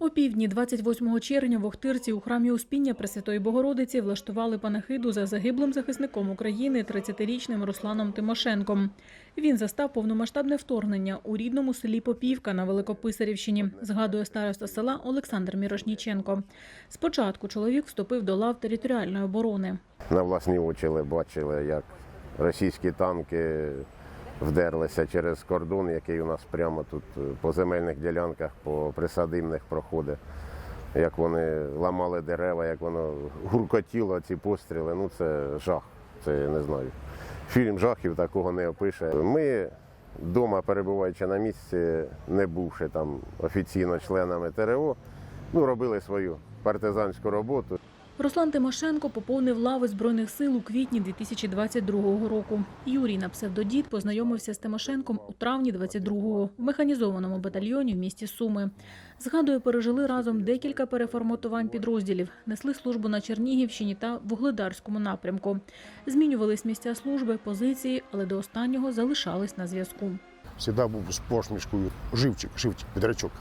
О півдні 28 червня в Охтирці у храмі Успіння Пресвятої Богородиці влаштували панахиду за загиблим захисником України 30-річним Русланом Тимошенком. Він застав повномасштабне вторгнення у рідному селі Попівка на Великописарівщині, згадує староста села Олександр Мірошніченко. Спочатку чоловік вступив до лав територіальної оборони. На власні очі бачили, як російські танки вдерлися через кордон, який у нас прямо тут е, по земельних ділянках, по присадибних проходить. Як вони ламали дерева, як воно гуркотіло ці постріли. Ну це жах. Це я не знаю. Фільм жахів такого не опише. Ми вдома, перебуваючи на місці, не бувши там офіційно членами ТРО, ну робили свою партизанську роботу. Руслан Тимошенко поповнив лави збройних сил у квітні 2022 року. Юрій на псевдодід познайомився з Тимошенком у травні 22-го в механізованому батальйоні в місті Суми. Згадує, пережили разом декілька переформатувань підрозділів, несли службу на Чернігівщині та Вугледарському напрямку. Змінювались місця служби, позиції, але до останнього залишались на зв'язку. Завжди був з посмішкою. Живчик, живчик, підрачок.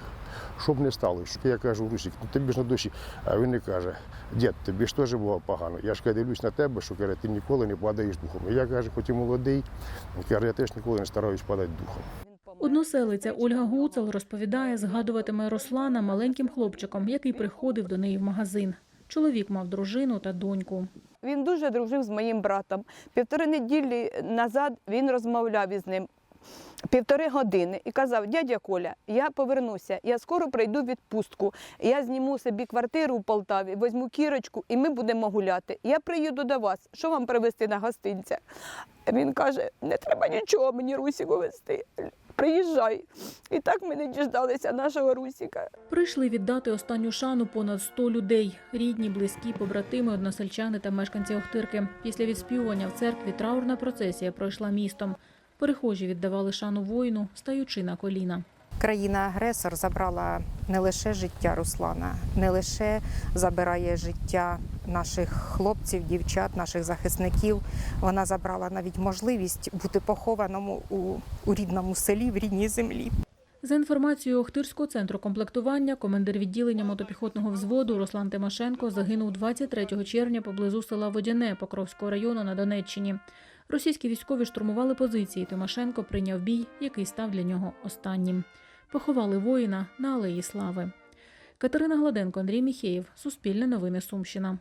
Щоб не стало. Я кажу, Русик, ну тобі ж на душі. А він не каже, дід, тобі ж теж було погано. Я ж каже, дивлюсь на тебе, що каже, ти ніколи не падаєш духом. І я каже, хоч і молодий, каже, я теж ніколи не стараюсь падати духом. Односелиця Ольга Гуцел розповідає, згадуватиме Руслана маленьким хлопчиком, який приходив до неї в магазин. Чоловік мав дружину та доньку. Він дуже дружив з моїм братом. Півтори неділі назад він розмовляв із ним півтори години і казав: дядя Коля, я повернуся, я скоро прийду в відпустку. Я зніму собі квартиру у Полтаві, візьму кірочку, і ми будемо гуляти. Я приїду до вас. Що вам привезти на гостинця? Він каже: не треба нічого мені Русіку везти. Приїжджай. І так ми не діждалися нашого Русіка. Прийшли віддати останню шану понад 100 людей – рідні, близькі, побратими, односельчани та мешканці Охтирки. Після відспівування в церкві траурна процесія пройшла містом. Перехожі віддавали шану воїну, стаючи на коліна. Країна-агресор забрала не лише життя Руслана, не лише забирає життя наших хлопців, дівчат, наших захисників. Вона забрала навіть можливість бути похованому у, у рідному селі, в рідній землі. За інформацією Охтирського центру комплектування, командир відділення мотопіхотного взводу Руслан Тимошенко загинув 23 червня поблизу села Водяне Покровського району на Донеччині. Російські військові штурмували позиції. Тимошенко прийняв бій, який став для нього останнім. Поховали воїна на Алеї Слави. Катерина Гладенко, Андрій Міхеєв. Суспільне новини Сумщина.